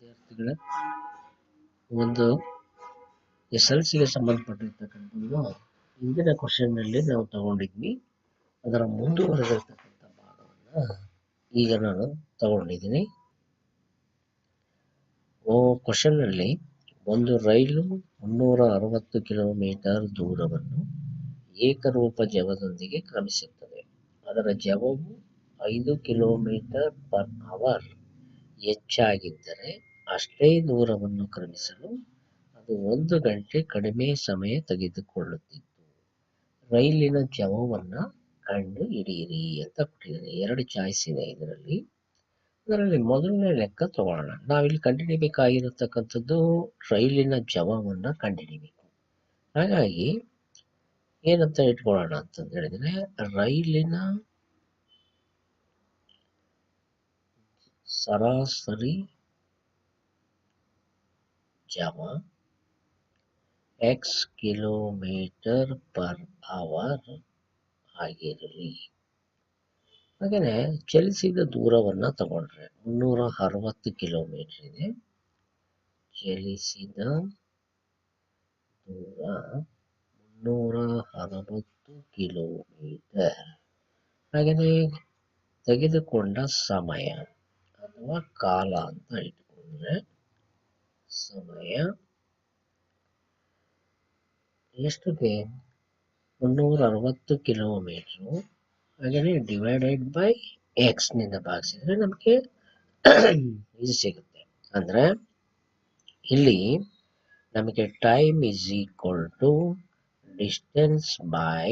ವಿದ್ಯಾರ್ಥಿಗಳ, ಒಂದು S L ಸಿಗೆ ಸಂಬಂಧಪಟ್ಟಿರ್ತಕ್ಕಂಥದ್ದು ಹಿಂದಿನ ಕ್ವಶನ್ನಲ್ಲಿ ನಾವು ತಗೊಂಡಿದ್ವಿ. ಅದರ ಮುಂದುವರೆದಿರ್ತಕ್ಕಂಥ ಭಾಗವನ್ನು ಈಗ ನಾನು ತಗೊಂಡಿದ್ದೀನಿ. ಓ ಕ್ವಶನ್ನಲ್ಲಿ ಒಂದು ರೈಲು ಮುನ್ನೂರ ಅರವತ್ತು ಕಿಲೋಮೀಟರ್ ದೂರವನ್ನು ಏಕರೂಪ ಜವದೊಂದಿಗೆ ಕ್ರಮಿಸುತ್ತದೆ. ಅದರ ಜವವು ಐದು ಕಿಲೋಮೀಟರ್ ಪರ್ ಅವರ್ ಹೆಚ್ಚಾಗಿದ್ದರೆ ಅಷ್ಟೇ ದೂರವನ್ನು ಕ್ರಮಿಸಲು ಅದು ಒಂದು ಗಂಟೆ ಕಡಿಮೆ ಸಮಯ ತೆಗೆದುಕೊಳ್ಳುತ್ತಿತ್ತು. ರೈಲಿನ ಜವವನ್ನು ಕಂಡು ಹಿಡಿಯಿರಿ ಅಂತ ಕೊಟ್ಟಿದ್ದಾರೆ. ಎರಡು ಚಾಯ್ಸ್ ಇದೆ ಇದರಲ್ಲಿ. ಅದರಲ್ಲಿ ಮೊದಲನೇ ಲೆಕ್ಕ ತಗೊಳ್ಳೋಣ. ನಾವಿಲ್ಲಿ ಕಂಡುಹಿಡಿಬೇಕಾಗಿರತಕ್ಕಂಥದ್ದು ರೈಲಿನ ಜವವನ್ನ ಕಂಡುಹಿಡಿಬೇಕು. ಹಾಗಾಗಿ ಏನಂತ ಇಟ್ಕೊಳ್ಳೋಣ ಅಂತಂದು ಹೇಳಿದ್ರೆ, ರೈಲಿನ ಸರಾಸರಿ ಜವ ಎಕ್ಸ್ ಕಿಲೋಮೀಟರ್ ಪರ್ ಅವರ್ ಆಗಿರಲಿ. ಹಾಗೆಯೇ ಚಲಿಸಿದ ದೂರವನ್ನು ತಗೊಂಡ್ರೆ ಮುನ್ನೂರ ಅರವತ್ತು ಕಿಲೋಮೀಟರ್ ಇದೆ. ಚಲಿಸಿದ ದೂರ ಮುನ್ನೂರ ಅರವತ್ತು ಕಿಲೋಮೀಟರ್ ಹಾಗೆಯೇ ತೆಗೆದುಕೊಂಡ ಸಮಯ ಅಥವಾ ಕಾಲ ಅಂತ ಇಟ್ಕೊಂಡ್ರೆ ಸಮಯ ಎಷ್ಟಿದೆ ಮುನ್ನೂರ ಅರವತ್ತು ಕಿಲೋಮೀಟ್ರು. ಹಾಗೆಯೇ ಡಿವೈಡೆಡ್ ಬೈ ಎಕ್ಸ್ನಿಂದ ಭಾಗಿಸಿದರೆ ನಮಗೆ ಇದು ಸಿಗುತ್ತೆ. ಅಂದರೆ ಇಲ್ಲಿ ನಮಗೆ time is equal to distance by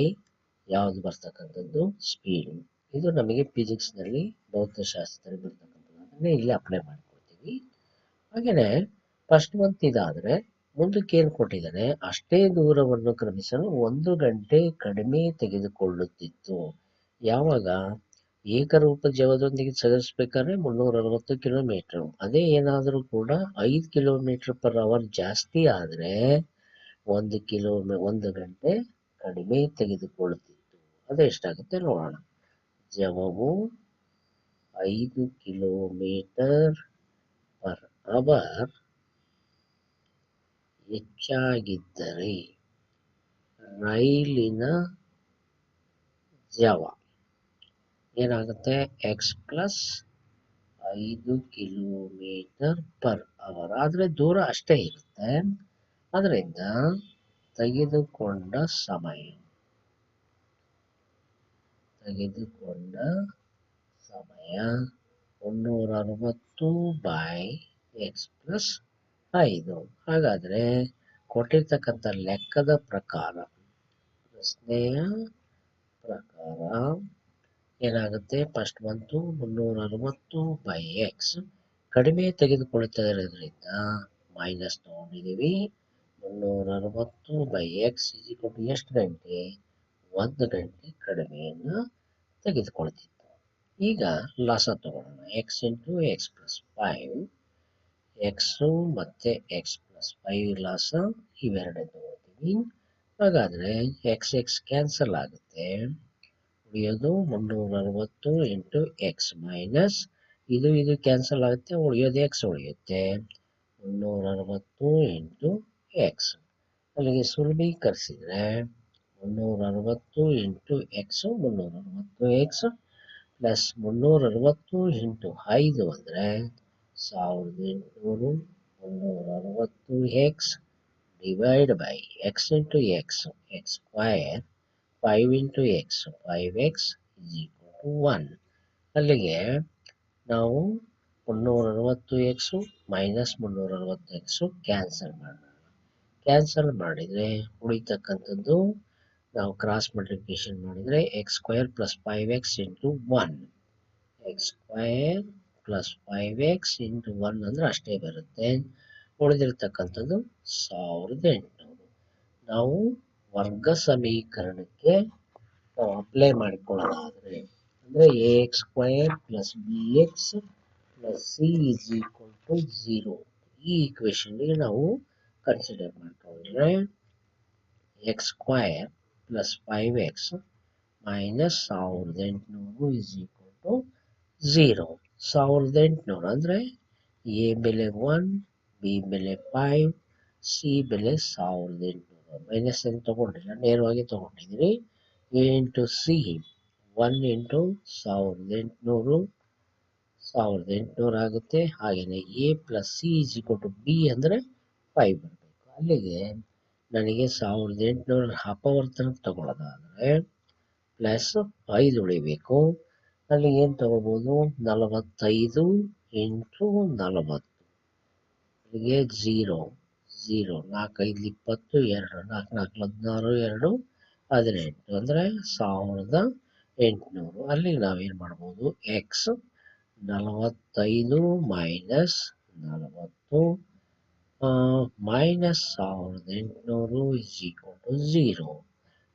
ಯಾವುದು ಬರ್ತಕ್ಕಂಥದ್ದು? ಸ್ಪೀಡ್ ಇದು ನಮಗೆ ಫಿಸಿಕ್ಸ್ನಲ್ಲಿ ಭೌತಶಾಸ್ತ್ರದಲ್ಲಿ ಬರ್ತಕ್ಕಂಥದ್ದು ಅದನ್ನೇ ಇಲ್ಲಿ ಅಪ್ಲೈ ಮಾಡ್ಕೊಳ್ತೀವಿ. ಹಾಗೆಯೇ ಫಸ್ಟ್ ಮಂತ್ ಇದಾದ್ರೆ ಮುಂದಕ್ಕೆ ಏನು ಕೊಟ್ಟಿದ್ದಾನೆ ಅಷ್ಟೇ ದೂರವನ್ನು ಕ್ರಮಿಸಲು ಒಂದು ಗಂಟೆ ಕಡಿಮೆ ತೆಗೆದುಕೊಳ್ಳುತ್ತಿತ್ತು. ಯಾವಾಗ? ಏಕರೂಪ ಜವದೊಂದಿಗೆ ಚಲಿಸಬೇಕಾದ್ರೆ ಮುನ್ನೂರ ಅರವತ್ತು ಕಿಲೋಮೀಟರ್. ಅದೇ ಏನಾದರೂ ಕೂಡ ಐದು ಕಿಲೋಮೀಟರ್ ಪರ್ ಅವರ್ ಜಾಸ್ತಿ ಆದ್ರೆ ಒಂದು ಕಿಲೋಮೀ ಒಂದು ಗಂಟೆ ಕಡಿಮೆ ತೆಗೆದುಕೊಳ್ಳುತ್ತಿತ್ತು. ಅದೆಷ್ಟಾಗುತ್ತೆ ನೋಡೋಣ. ಜವವು ಐದು ಕಿಲೋಮೀಟರ್ ಪರ್ ಅವರ್ ಹೆಚ್ಚಾಗಿದ್ದರೆ ರೈಲಿನ ಜವ ಏನಾಗುತ್ತೆ? ಎಕ್ಸ್ ಪ್ಲಸ್ ಐದು ಕಿಲೋಮೀಟರ್ ಪರ್ ಅವರ್. ಆದರೆ ದೂರ ಅಷ್ಟೇ ಇರುತ್ತೆ. ಅದರಿಂದ ತೆಗೆದುಕೊಂಡ ಸಮಯ. ತೆಗೆದುಕೊಂಡ ಸಮಯ ಮುನ್ನೂರ ಅರವತ್ತು ಬೈ ಎಕ್ಸ್ ಪ್ಲಸ್ ಐದು ಹಾಗಾದ್ರೆ ಕೊಟ್ಟಿರ್ತಕ್ಕಂಥ ಲೆಕ್ಕದ ಪ್ರಕಾರ, ಪ್ರಶ್ನೆಯ ಪ್ರಕಾರ ಏನಾಗುತ್ತೆ? ಫಸ್ಟ್ ಬಂತು ಮುನ್ನೂರ ಅರವತ್ತು ಬೈ ಎಕ್ಸ್ ಕಡಿಮೆ ತೆಗೆದುಕೊಳ್ತಾ ಇರೋದ್ರಿಂದ ಮೈನಸ್ ತೊಗೊಂಡಿದ್ದೀವಿ. ಮುನ್ನೂರ ಅರವತ್ತು ಬೈ ಎಕ್ಸ್ ಇಜಿಕೊಂಡು ಎಷ್ಟು ಗಂಟೆ? ಒಂದು ಗಂಟೆ ಕಡಿಮೆಯನ್ನು ತೆಗೆದುಕೊಳ್ತಿತ್ತು. ಈಗ ಲಾಸ ತಗೊಳ್ಳೋಣ. X into x plus five x ಮತ್ತೆ ಎಕ್ಸ್ ಪ್ಲಸ್ ಫೈವ್ ಲಾಸ್ ಇವೆರಡನ್ನು ನೋಡ್ತೀವಿ. ಹಾಗಾದ್ರೆ ಎಕ್ಸ್ ಎಕ್ಸ್ ಕ್ಯಾನ್ಸಲ್ ಆಗುತ್ತೆ. ಉಳಿಯೋದು ಮುನ್ನೂರ ಅರವತ್ತು ಇಂಟು ಎಕ್ಸ್ ಮೈನಸ್ ಇದು ಇದು ಕ್ಯಾನ್ಸಲ್ ಆಗುತ್ತೆ, ಉಳಿಯೋದು ಎಕ್ಸ್ ಉಳಿಯುತ್ತೆ. ಮುನ್ನೂರ ಅರವತ್ತು ಇಂಟು ಎಕ್ಸ್ ಅಲ್ಲಿಗೆ ಸುಲಭೀಕರಿಸಿದ್ರೆ ಮುನ್ನೂರ ಅರವತ್ತು ಇಂಟು ಎಕ್ಸು ಮುನ್ನೂರ ಅರವತ್ತು ಎಕ್ಸ್ ಪ್ಲಸ್ ಮುನ್ನೂರ ಅರವತ್ತು ಇಂಟು ಐದು ಅಂದರೆ ಸಾವಿರದ ಎಂಟುನೂರು ಮುನ್ನೂರ ಅರವತ್ತು x divide by x into x x square five into x five x is equal to one ಅಲ್ಲಿಗೆ ನಾವು ಮುನ್ನೂರ ಅರವತ್ತು ಎಕ್ಸು ಮೈನಸ್ ಮುನ್ನೂರ ಅರವತ್ತು ಎಕ್ಸು ಕ್ಯಾನ್ಸಲ್ ಮಾಡೋಣ. ಕ್ಯಾನ್ಸಲ್ ಮಾಡಿದರೆ ಉಳಿತಕ್ಕಂಥದ್ದು ನಾವು ಕ್ರಾಸ್ ಮಲ್ಟಿಪ್ಲಿಕೇಶನ್ ಮಾಡಿದರೆ x square plus five x into one x square plus five x into one ಅಂದರೆ ಅಷ್ಟೇ ಬರುತ್ತೆ. ಉಳಿದಿರ್ತಕ್ಕಂಥದ್ದು ಸಾವಿರದ ಎಂಟುನೂರು. ನಾವು ವರ್ಗ ಸಮೀಕರಣಕ್ಕೆ ಅಪ್ಲೈ ಮಾಡಿಕೊಳ್ಳೋದಾದರೆ ಅಂದರೆ a x square plus b x plus c is equal to zero ಈ ಈಕ್ವೇಷನ್ಗೆ ನಾವು ಕನ್ಸಿಡರ್ ಮಾಡ್ಕೊಂಡ್ರೆ x square plus five x minus ಸಾವಿರದ ಎಂಟುನೂರು ಇಸ್ ಈಕ್ವಲ್ ಟು ಝೀರೋ ಸಾವಿರದ ಎಂಟುನೂರು ಅಂದರೆ ಎ ಬೆಲೆ ಒನ್ ಬಿ ಬೆಲೆ ಫೈವ್ ಸಿ ಬೆಲೆ ಸಾವಿರದ ಎಂಟುನೂರು. ಮೈನಸ್ ಅಂತ ತೊಗೊಂಡಿಲ್ಲ, ನೇರವಾಗಿ ತೊಗೊಂಡಿದ್ದೀನಿ a into c one into ಸಾವಿರದ ಎಂಟುನೂರು ಸಾವಿರದ ಎಂಟುನೂರು ಆಗುತ್ತೆ. ಹಾಗೆಯೇ a plus c is equal to b ಅಂದರೆ ಫೈವ್ ಬರಬೇಕು. ಅಲ್ಲಿಗೆ ನನಗೆ ಸಾವಿರದ ಎಂಟುನೂರ ಅಪವರ್ತನ ತಗೊಳ್ಳೋದಾದರೆ ಪ್ಲಸ್ ಐದು ಉಳಿಬೇಕು. ಅಲ್ಲಿ ಏನು ತಗೋಬೋದು? ನಲವತ್ತೈದು ಎಂಟು ನಲವತ್ತು. ಅಲ್ಲಿಗೆ ಝೀರೋ ಝೀರೋ ನಾಲ್ಕೈದು, ಇಪ್ಪತ್ತು, ಎರಡು, ನಾಲ್ಕು ನಾಲ್ಕು, ಹದಿನಾರು, ಎರಡು, ಹದಿನೆಂಟು. ಅಂದರೆ ಸಾವಿರದ ಎಂಟುನೂರು. ಅಲ್ಲಿಗೆ ನಾವೇನು ಮಾಡ್ಬೋದು? ಎಕ್ಸ್ ನಲವತ್ತೈದು ಮೈನಸ್ ನಲವತ್ತು ಮೈನಸ್ ಸಾವಿರದ ಎಂಟುನೂರು ಇಸ್ ಟು ಝೀರೋ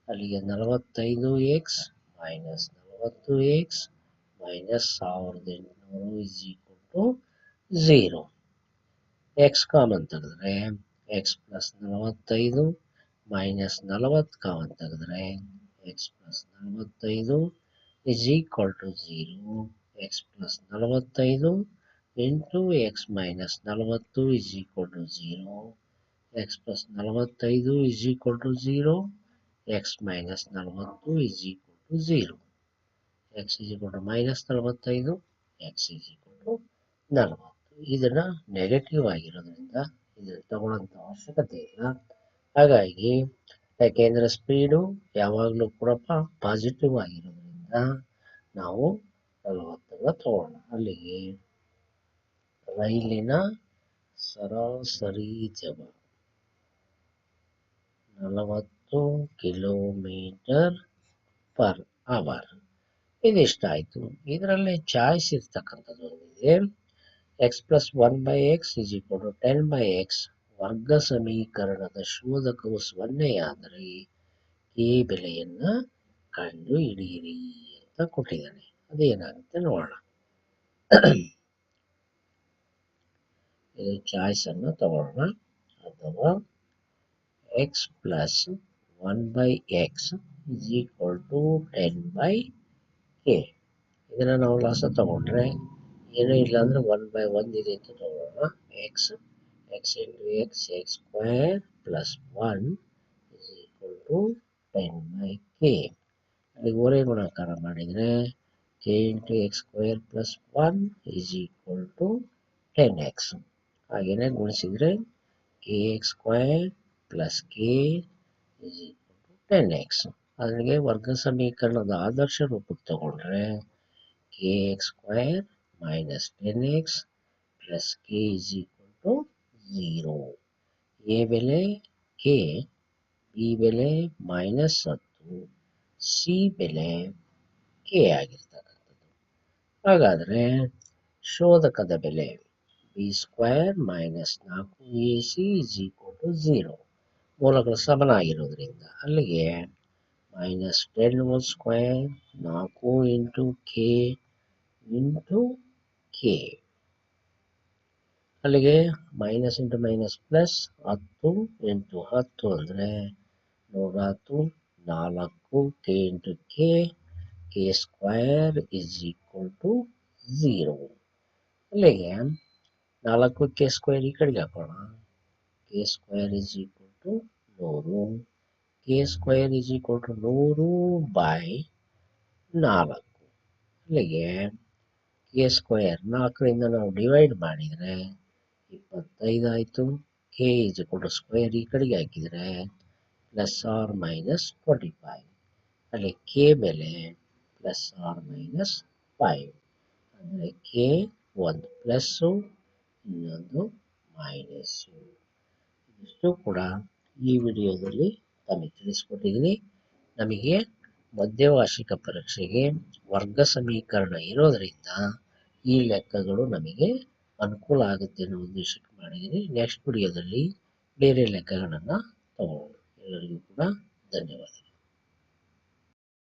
ಅಲ್ಲಿಗೆ ನಲವತ್ತೈದು ಎಕ್ಸ್ ಮೈನಸ್ ನಲವತ್ತು ಎಕ್ಸ್ ಮೈನಸ್ ಸಾವಿರದ ಎಂಟುನೂರು is equal to zero. X common ತೆಗೆದ್ರೆ ಎಕ್ಸ್ ಪ್ಲಸ್ ನಲವತ್ತೈದು ಮೈನಸ್ ನಲವತ್ತು ಕಾಮನ್ ತೆಗೆದ್ರೆ ಎಕ್ಸ್ ಪ್ಲಸ್ ನಲವತ್ತೈದು is equal to zero x plus ನಲವತ್ತೈದು ಇಂಟು ಎಕ್ಸ್ ಮೈನಸ್ ನಲವತ್ತು is equal to zero x plus ನಲವತ್ತೈದು is equal to zero x minus ನಲವತ್ತು is equal to zero x is equal to minus ನಲವತ್ತೈದು, x is equal to ನಲವತ್ತು. ಇದನ್ನು negative ಆಗಿರೋದ್ರಿಂದ ಇದನ್ನು ತಗೊಳ್ಳೋಂಥ ಅವಶ್ಯಕತೆ ಇಲ್ಲ. ಹಾಗಾಗಿ ಯಾಕೆಂದರೆ ಸ್ಪೀಡು ಯಾವಾಗಲೂ ಕೂಡ ಪಾಸಿಟಿವ್ ಆಗಿರೋದ್ರಿಂದ ನಾವು ನಲವತ್ತನ್ನು ತಗೊಳ್ಳೋಣ. ಅಲ್ಲಿಗೆ ರೈಲಿನ ಸರಾಸರಿ ಜವ ನಲವತ್ತು ಕಿಲೋಮೀಟರ್ ಪರ್ ಅವರ್. ಇದಿಷ್ಟಾಯಿತು ಇದರಲ್ಲಿ ಚಾಯ್ಸ್ ಇರ್ತಕ್ಕಂಥದ್ದು ಇದೆ x plus one by x is equal to ten by x ವರ್ಗ ಸಮೀಕರಣದ ಶೋಧಕವು ಸೊನ್ನೆಯಾದರೆ ಈ ಬೆಲೆಯನ್ನು ಕಂಡು ಹಿಡಿಯಿರಿ ಅಂತ ಕೊಟ್ಟಿದ್ದಾನೆ. ಅದೇನಾಗುತ್ತೆ ನೋಡೋಣ. ಇದು ಚಾಯ್ಸ್ ಅನ್ನು ತಗೊಳ್ಳೋಣ. ಅಥವಾ x plus one by x is equal to ten by k ಇದನ್ನು ನಾವು ಲಾಸ ತಗೊಂಡ್ರೆ ಏನೂ ಇಲ್ಲ ಅಂದರೆ ಒನ್ ಬೈ ಒನ್ ಇದೆ ಅಂತ ತಗೊಳ್ಳೋಣ. X x into x x square plus one is equal to ten by k ಅಲ್ಲಿ ಓರೆ ಗುಣಾಕಾರ ಮಾಡಿದರೆ k into x square plus one is equal to ten x ಹಾಗೆಯೇ ಗುಣಿಸಿದರೆ k x square plus k is equal to ten x ಅಲ್ಲಿಗೆ ವರ್ಗ ಸಮೀಕರಣದ ಆದರ್ಶ ರೂಪಕ್ಕೆ ತಗೊಂಡ್ರೆ k x square minus ten x plus k is equal to zero a ಬೆಲೆ k b ಬೆಲೆ ಮೈನಸ್ ಹತ್ತು ಸಿ ಬೆಲೆ ಕೆ ಆಗಿರ್ತಕ್ಕಂಥದ್ದು. ಹಾಗಾದರೆ ಶೋಧಕದ ಬೆಲೆ ಬಿ ಸ್ಕ್ವೇರ್ ಮೈನಸ್ ನಾಲ್ಕು a c is equal to zero ಮೂಲಗಳು ಸಮನಾಗಿರೋದ್ರಿಂದ ಅಲ್ಲಿಗೆ ಮೈನಸ್ ಟೆನ್ ಹೋಲ್ ಸ್ಕ್ವೇರ್ ನಾಲ್ಕು ಇಂಟು ಕೆ ಇಂಟು ಕೆ ಅಲ್ಲಿಗೆ ಮೈನಸ್ ಇಂಟು ಮೈನಸ್ ಪ್ಲಸ್ ಹತ್ತು ಇಂಟು ಹತ್ತು ಅಂದರೆ ನೂರ ಹತ್ತು ನಾಲ್ಕು k into k k square is equal to zero ಅಲ್ಲಿಗೆ ನಾಲ್ಕು ಕೆ ಸ್ಕ್ವೇರ್ ಈ ಕಡೆಗೆ ಹಾಕೋಣ k square is equal to ನೂರು k square is equal to ನೂರು ಬೈ ನಾಲ್ಕು. ಅಲ್ಲಿಗೆ ಕೆ ಸ್ಕ್ವೇರ್ ನಾಲ್ಕರಿಂದ ನಾವು ಡಿವೈಡ್ ಮಾಡಿದರೆ ಇಪ್ಪತ್ತೈದು ಆಯಿತು. K is equal to square ಈ ಕಡೆಗೆ ಹಾಕಿದರೆ plus or minus twenty five ಅಲ್ಲಿ ಕೆ ಬೆಲೆ ಪ್ಲಸ್ ಆರ್ ಮೈನಸ್ ಫೈವ್ ಅಂದರೆ ಕೆ ಒಂದು ಪ್ಲಸ್ಸು ಇನ್ನೊಂದು ಮೈನಸ್ಸು ಇಷ್ಟು ಕೂಡ ಈ ವಿಡಿಯೋದಲ್ಲಿ ತಮಗೆ ತಿಳಿಸ್ಕೊಟ್ಟಿದ್ದೀನಿ ನಮಗೆ ಮಧ್ಯವಾರ್ಷಿಕ ಪರೀಕ್ಷೆಗೆ ವರ್ಗ ಸಮೀಕರಣ ಇರೋದರಿಂದ ಈ ಲೆಕ್ಕಗಳು ನಮಗೆ ಅನುಕೂಲ ಆಗುತ್ತೆ ಅನ್ನೋ ಉದ್ದೇಶಕ್ಕೆ ಮಾಡಿದ್ದೀನಿ ನೆಕ್ಸ್ಟ್ ವಿಡಿಯೋದಲ್ಲಿ ಬೇರೆ ಲೆಕ್ಕಗಳನ್ನು ತಗೊಳ್ಳೋಣ ಎಲ್ಲರಿಗೂ ಕೂಡ ಧನ್ಯವಾದ